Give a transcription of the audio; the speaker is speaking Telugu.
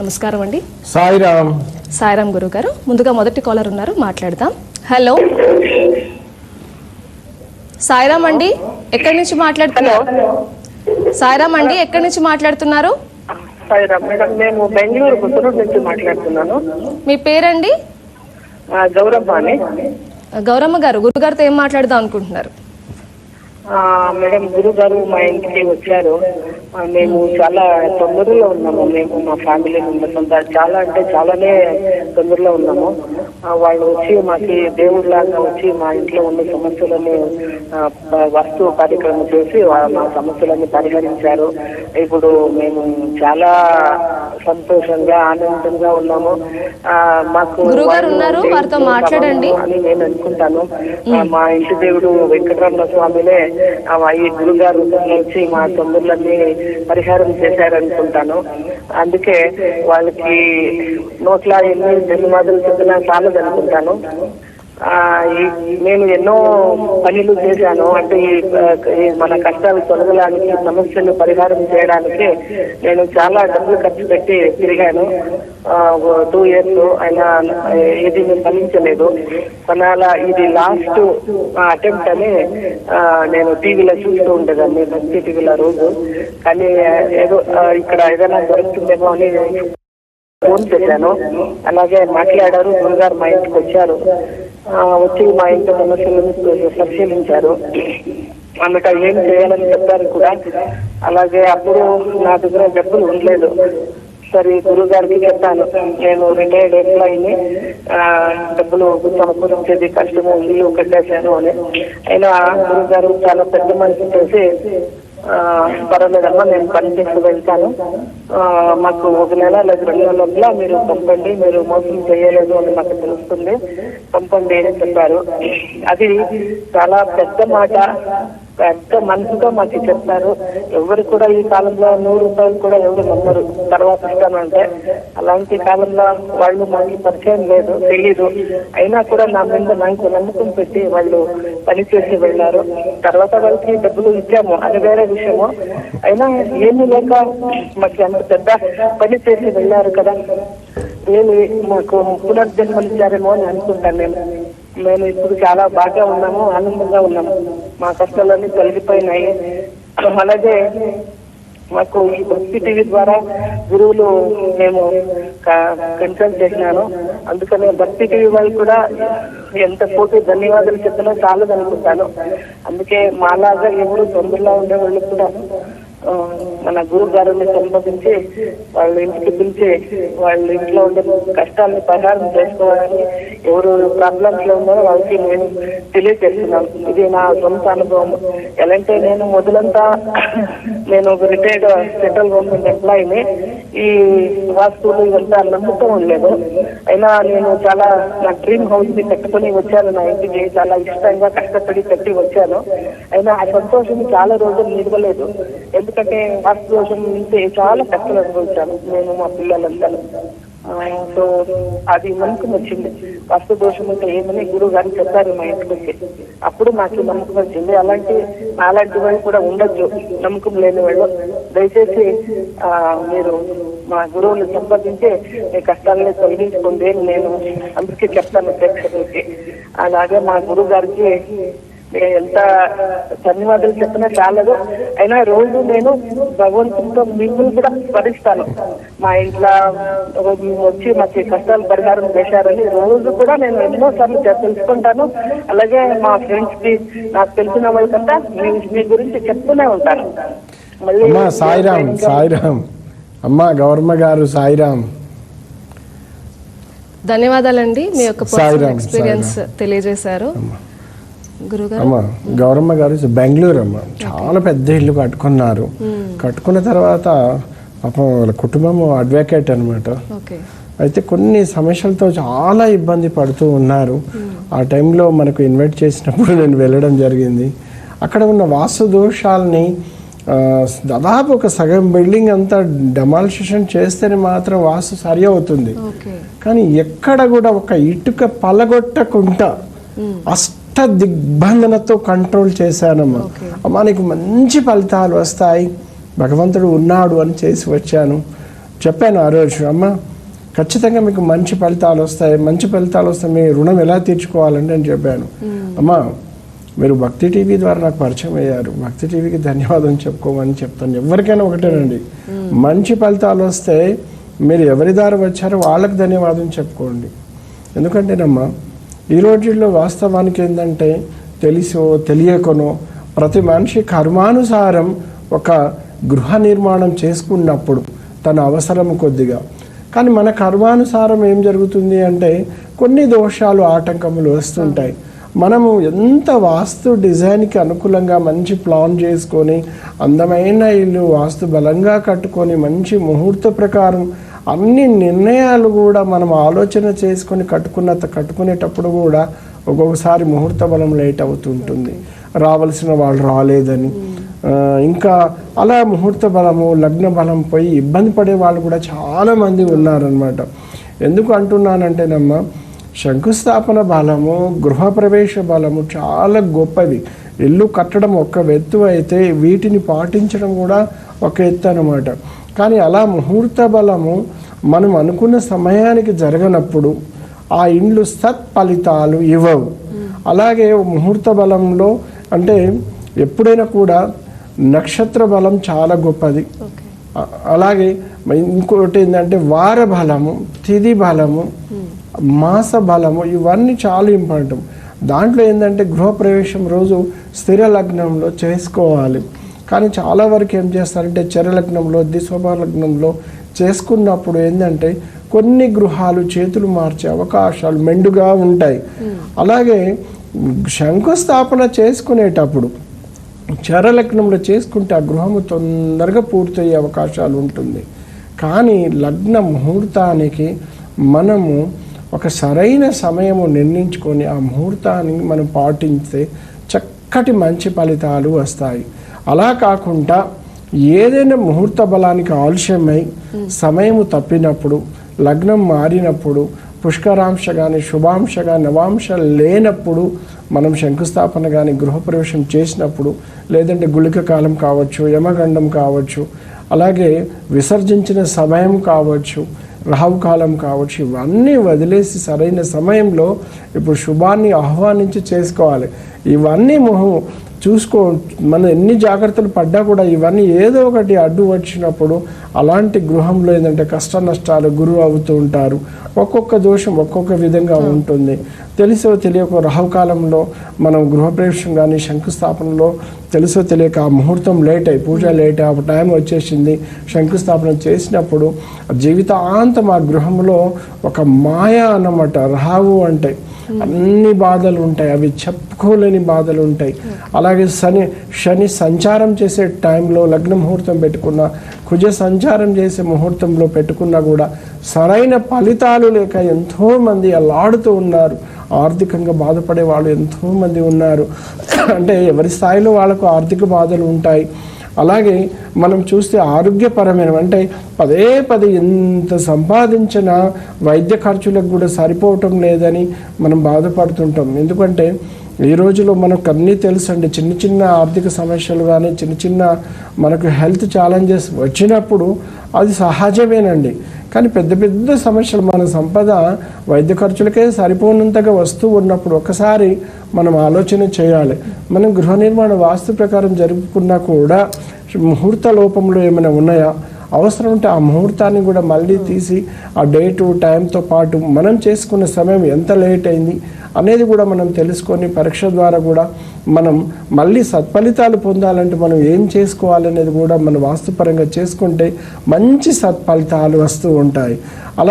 నమస్కారం అండి. సాయిరామ్. సాయిరామ్ గురువు గారు ముందుగా మొదటి కాలర్ ఉన్నారు మాట్లాడదాం. హలో. సాయిరామ్ అండి ఎక్కడి నుంచి మాట్లాడుతున్నారు? సాయిరామ్ అండి ఎక్కడి నుంచి మాట్లాడుతున్నారు? సాయిరామ్ మేడం మేము బెంగళూరు గుంటూరు నుంచి మాట్లాడుతున్నాను. మీ పేరండి? గౌరమ్మ అని గౌరమ్మ గారు గురుగారితో ఏం మాట్లాడదాం అనుకుంటున్నారు? మేడం గురువు గారు మా ఇంటికి వచ్చారు. మేము చాలా తొందరలో ఉన్నాము. మేము మా ఫ్యామిలీ మెంబర్స్ చాలా అంటే చాలానే తొందరలో ఉన్నాము. వాళ్ళు వచ్చి మాకి దేవుడిలాగా వచ్చి మా ఇంట్లో ఉన్న సమస్యలని వస్తు కార్యక్రమం చేసి మా సమస్యలన్నీ పరిహరించారు. ఇప్పుడు మేము చాలా సంతోషంగా ఆనందంగా ఉన్నాము. ఆ, మాకు ఉన్నారు, వారితో మాట్లాడండి. అని నేను అనుకుంటాను. మా ఇంటి దేవుడు వెంకటరమణ స్వామినే ఆ, ఈ గురుగారు వచ్చి మా తొందరలన్నీ పరిహారం చేశారనుకుంటాను. అందుకే వాళ్ళకి నోట్ల ఎన్ని ధన్యవాదాలు చెప్పినా చాలదు అనుకుంటాను ఆ, ఈ- నేను ఎన్నో పనులు చేశాను. అంటే ఈ, మన కష్టాలు తొలగడానికి సమస్యలు పరిహారం చేయడానికి నేను చాలా డబ్బులు ఖర్చు పెట్టి తిరిగాను. టూ ఇయర్స్ అయినా ఏది నేను ఫలించలేదు కొనాల ఇది లాస్ట్ అటెంప్ట్ అని నేను టీవీలో చూస్తూ ఉండేదాన్ని మంచి టీవీలో రోజు. కానీ ఏదో ఇక్కడ ఏదైనా దొరుకుతుందేమో అని ఫోన్ పెట్టాను. అలాగే మాట్లాడారు. గురుగారు మా ఇంటికి వచ్చారు. ఆ, వచ్చి మా ఇంటి సమస్యలను పరిశీలించారు. అందుక ఏం చేయాలని చెప్పారు కూడా. అలాగే అప్పుడు నా దగ్గర డబ్బులు ఉండలేదు. సరే గురుగారికి చెప్పాను. నేను రిటైర్డ్ ఎంప్లాయీని ఆ, డబ్బులు సమకూర్చేది కష్టము ఇల్లు కట్టేశాను అని. అయినా గురుగారు చాలా పెద్ద మనిషి చేసి పర్వాలేదమ్మా నేను పని చేసి వెళ్తాను. ఆ, మాకు ఒక నెల లేదు రెండు నెలల లోపల మీరు పంపండి మీరు మోసం చేయలేదు అని మాకు తెలుస్తుంది. పంపండి అని చెప్పారు. అది చాలా పెద్ద మాట. పెద్ద మనసుగా మాకు చెప్తారు ఎవరు కూడా ఈ కాలంలో నూరు రూపాయలు కూడా ఎవరు నమ్మరు. తర్వాత ఇస్తానంటే అలాంటి కాలంలో వాళ్ళు మాకు పరిచయం లేదు తెలీదు. అయినా కూడా నా మీద నాకు నమ్మకం పెట్టి వాళ్ళు పని చేసి వెళ్ళారు. తర్వాత వాళ్ళకి డబ్బులు ఇచ్చాము. అది వేరే విషయము. అయినా ఏమీ లేక మాకు అంత పెద్ద పని చేసి వెళ్ళారు కదా. నేను మాకు పునర్జన్మనిచ్చారేమో అని అనుకుంటాను నేను. మేము ఇప్పుడు చాలా బాగా ఉన్నాము ఆనందంగా ఉన్నాము. మా కష్టాలన్నీ తొలగిపోయినాయి. అలాగే మాకు ఈ భక్తి టీవీ ద్వారా గురువులు మేము కన్సల్ట్ చేసినాను. అందుకనే భక్తి టీవీ వాళ్ళు కూడా ఎంత పోటీ ధన్యవాదాలు చెప్పినా చాలదనుకుంటాను. అందుకే మాలాగా ఎవరు తొందరలో ఉండే వాళ్ళు కూడా మన గురువు గారిని సంబంధించి వాళ్ళ ఇంటికి పిలిచి వాళ్ళ ఇంట్లో ఉండే కష్టాన్ని పరిహారం చేసుకోవాలని ఎవరు ప్రాబ్లమ్స్లో ఉన్నారో వాళ్ళకి నేను తెలియజేస్తున్నాను. ఇది నా సొంత అనుభవం. ఎలాంటి నేను మొదలంతా నేను ఒక రిటైర్డ్ సెంట్రల్ గవర్నమెంట్ ఎంప్లాయీని ఈ వాస్తువులు ఇవంతా నమ్ముతూ ఉండలేదు అయినా నేను చాలా నా డ్రీమ్ హౌస్ని కట్టుకుని వచ్చాను. నా ఇంటికి చాలా ఇష్టంగా కష్టపడి కట్టి వచ్చాను. అయినా ఆ సంతోషం చాలా రోజులు నిలవలేదు. ఎందుకంటే వాస్తు దోషం చాలా కష్టం అనుభవించాను నేను మా పిల్లలంతా సో అది నమ్మకం వచ్చింది. వస్తు దోషం అంటే ఏమని గురువు గారు చెప్పారు మా ఇంటికి వచ్చి అప్పుడు నాకు నమ్మకం వచ్చింది. అలాంటి అలాంటి వాళ్ళు కూడా ఉండొచ్చు. నమ్మకం లేని వాళ్ళు. దయచేసి ఆ, మీరు మా గురువులు సంప్రదించి మీ కష్టాలని తొలగించుకుంది నేను అందరికీ చెప్తాను ప్రేక్షకులకి. అలాగే మా గురువు గారికి ఎంత ధన్యవాదాలు చెప్పినా చాలదు. అయినా రోజు నేను భగవంతునితో మిమ్మల్ని కూడా స్మరిస్తాను. మా ఇంట్లో వచ్చి మాకు కష్టాలు పరిహారం చేశారని రోజు కూడా నేను ఎన్నో సార్లు తెలుసుకుంటాను. అలాగే మా ఫ్రెండ్స్కి నాకు తెలిసిన వాళ్ళకంతా మీ మీ గురించి చెప్తూనే ఉంటాను. మళ్ళీ అమ్మా సాయిరామ్ సాయిరామ్ అమ్మా గౌరమ్మ గారు సాయిరామ్ ధన్యవాదాలండి. మీ యొక్క ఎక్స్పీరియన్స్ తెలియజేశారు. అమ్మ గౌరమ్మ గారు బెంగళూరు అమ్మ చాలా పెద్ద ఇల్లు కట్టుకున్నారు. కట్టుకున్న తర్వాత పాపం వాళ్ళ కుటుంబం అడ్వకేట్ అనమాట అయితే కొన్ని సమస్యలతో చాలా ఇబ్బంది పడుతూ ఉన్నారు. ఆ టైంలో మనకు ఇన్వైట్ చేసినప్పుడు నేను వెళ్ళడం జరిగింది. అక్కడ ఉన్న వాస్తు దోషాలని దాదాపు ఒక సగం బిల్డింగ్ అంతా డెమాలిషన్ చేస్తేనే మాత్రం వాస్తు సరి అవుతుంది. కానీ ఎక్కడ కూడా ఒక ఇటుక పలగొట్టకుండా అష్ట దిగ్బంధనతో కంట్రోల్ చేశానమ్మా. అమ్మా నీకు మంచి ఫలితాలు వస్తాయి. భగవంతుడు ఉన్నాడు అని చేసి వచ్చాను. చెప్పాను ఆ రోజు అమ్మ ఖచ్చితంగా మీకు మంచి ఫలితాలు వస్తాయి. మంచి ఫలితాలు వస్తాయి మీ రుణం ఎలా తీర్చుకోవాలని నేను చెప్పాను. అమ్మా మీరు భక్తి టీవీ ద్వారా నాకు పరిచయం అయ్యారు. భక్తి టీవీకి ధన్యవాదం చెప్పుకోమని చెప్తాను. ఎవరికైనా ఒకటేనండి. మంచి ఫలితాలు వస్తే మీరు ఎవరి ద్వారా వచ్చారో వాళ్ళకి ధన్యవాదం చెప్పుకోండి. ఎందుకంటేనమ్మా ఈ రోజుల్లో వాస్తవానికి ఏంటంటే తెలిసో తెలియకనో ప్రతి మనిషి కర్మానుసారం ఒక గృహ నిర్మాణం చేసుకున్నప్పుడు తన అవసరం కొద్దిగా. కానీ మన కర్మానుసారం ఏం జరుగుతుంది అంటే కొన్ని దోషాలు ఆటంకములు వస్తుంటాయి. మనము ఎంత వాస్తు డిజైన్కి అనుకూలంగా మంచి ప్లాన్ చేసుకొని అందమైన ఇల్లు వాస్తు బలంగా కట్టుకొని మంచి ముహూర్త ప్రకారం అన్ని నిర్ణయాలు కూడా మనం ఆలోచన చేసుకొని కట్టుకున్న కట్టుకునేటప్పుడు కూడా ఒక్కొక్కసారి ముహూర్త బలం లేట్ అవుతుంటుంది రావాల్సిన వాళ్ళు రాలేదని. ఇంకా అలా ముహూర్త బలము లగ్న బలం పోయి ఇబ్బంది పడే వాళ్ళు కూడా చాలామంది ఉన్నారనమాట ఎందుకు అంటున్నానంటేనమ్మా శంకుస్థాపన బలము గృహప్రవేశ బలము చాలా గొప్పది ఇల్లు కట్టడం ఒక ఎత్తు అయితే వీటిని పాటించడం కూడా ఒక ఎత్తు అనమాట కానీ అలా ముహూర్త బలము మనం అనుకున్న సమయానికి జరగనప్పుడు ఆ ఇండ్లు సత్ఫలితాలు ఇవ్వవు. అలాగే ముహూర్త బలంలో అంటే ఎప్పుడైనా కూడా నక్షత్ర బలం చాలా గొప్పది. అలాగే ఇంకోటి ఏంటంటే వార బలము తిథి బలము మాస బలము ఇవన్నీ చాలా ఇంపార్టెంట్. దాంట్లో ఏంటంటే గృహప్రవేశం రోజు స్థిర లగ్నంలో చేసుకోవాలి. కానీ చాలా వరకు ఏం చేస్తారంటే చర లగ్నంలో లగ్నంలో చేసుకున్నప్పుడు ఏంటంటే కొన్ని గృహాలు చేతులు మార్చే అవకాశాలు మెండుగా ఉంటాయి. అలాగే శంకుస్థాపన చేసుకునేటప్పుడు చరలగ్నంలో చేసుకుంటే ఆ గృహము తొందరగా పూర్తయ్యే అవకాశాలు ఉంటుంది. కానీ లగ్న ముహూర్తానికి మనము ఒక సరైన సమయము నిర్ణయించుకొని ఆ ముహూర్తాన్ని మనం పాటిస్తే చక్కటి మంచి ఫలితాలు వస్తాయి. అలా కాకుండా ఏదైనా ముహూర్త బలానికి ఆలస్యమై సమయము తప్పినప్పుడు లగ్నం మారినప్పుడు పుష్కరాంశ కానీ శుభాంశ కానీ నవాంశ లేనప్పుడు మనం శంకుస్థాపన కానీ గృహప్రవేశం చేసినప్పుడు లేదంటే గుళిక కాలం కావచ్చు యమగండం కావచ్చు అలాగే విసర్జించిన సమయం కావచ్చు రాహు కాలం కావచ్చు ఇవన్నీ వదిలేసి సరైన సమయంలో ఇప్పుడు శుభాన్ని ఆహ్వానించి చేసుకోవాలి. ఇవన్నీ మొహం చూసుకో మనం ఎన్ని జాగ్రత్తలు పడ్డా కూడా ఇవన్నీ ఏదో ఒకటి అడ్డు వచ్చినప్పుడు అలాంటి గృహంలో ఏంటంటే కష్ట నష్టాలు గురువు అవుతూ ఉంటారు. ఒక్కొక్క దోషం ఒక్కొక్క విధంగా ఉంటుంది. తెలిసో తెలియక రాహుకాలంలో మనం గృహప్రవేశం కానీ శంకుస్థాపనలో తెలుసో తెలియక ఆ ముహూర్తం లేట్ అయి పూజ లేట్ అయి ఆ టైం వచ్చేసింది. శంకుస్థాపన చేసినప్పుడు జీవితాంతం ఆ గృహంలో ఒక మాయ అన్నమాట. రావు అంటే అన్ని బాధలు ఉంటాయి. అవి చెప్పుకోలేని బాధలు ఉంటాయి. అలాగే శని శని సంచారం చేసే టైంలో లగ్న ముహూర్తం పెట్టుకున్న కుజ సంచారం చేసే ముహూర్తంలో పెట్టుకున్నా కూడా సరైన ఫలితాలు లేక ఎంతో మంది అల్లాడుతూ ఉన్నారు. ఆర్థికంగా బాధపడే వాళ్ళు ఎంతో మంది ఉన్నారు. అంటే ఎవరి స్థాయిలో వాళ్ళకు ఆర్థిక బాధలు ఉంటాయి. అలాగే మనం చూస్తే ఆరోగ్యపరమైన అంటే పదే పదే ఎంత సంపాదించినా వైద్య ఖర్చులకు కూడా సరిపోవటం లేదని మనం బాధపడుతుంటాం. ఎందుకంటే ఈ రోజులో మనకు అన్నీ తెలుసు అండి చిన్న చిన్న ఆర్థిక సమస్యలు కానీ చిన్న చిన్న మనకు హెల్త్ ఛాలెంజెస్ వచ్చినప్పుడు అది సహజమేనండి. కానీ పెద్ద పెద్ద సమస్యలు మన సంపద వైద్య ఖర్చులకే సరిపోనంతగా వస్తూ ఉన్నప్పుడు ఒకసారి మనం ఆలోచన చేయాలి. మనం గృహ నిర్మాణ వాస్తు ప్రకారం జరుపుకున్నా కూడా ముహూర్త లోపంలో ఏమైనా ఉన్నాయా? అవసరం ఉంటే ఆ ముహూర్తాన్ని కూడా మళ్ళీ తీసి ఆ డేటు టైంతో పాటు మనం చేసుకున్న సమయం ఎంత లేట్ అయింది అనేది కూడా మనం తెలుసుకొని పరీక్ష ద్వారా కూడా మనం మళ్ళీ సత్ఫలితాలు పొందాలంటే మనం ఏం చేసుకోవాలనేది కూడా మనం వాస్తుపరంగా చేసుకుంటే మంచి సత్ఫలితాలు వస్తూ ఉంటాయి. అలా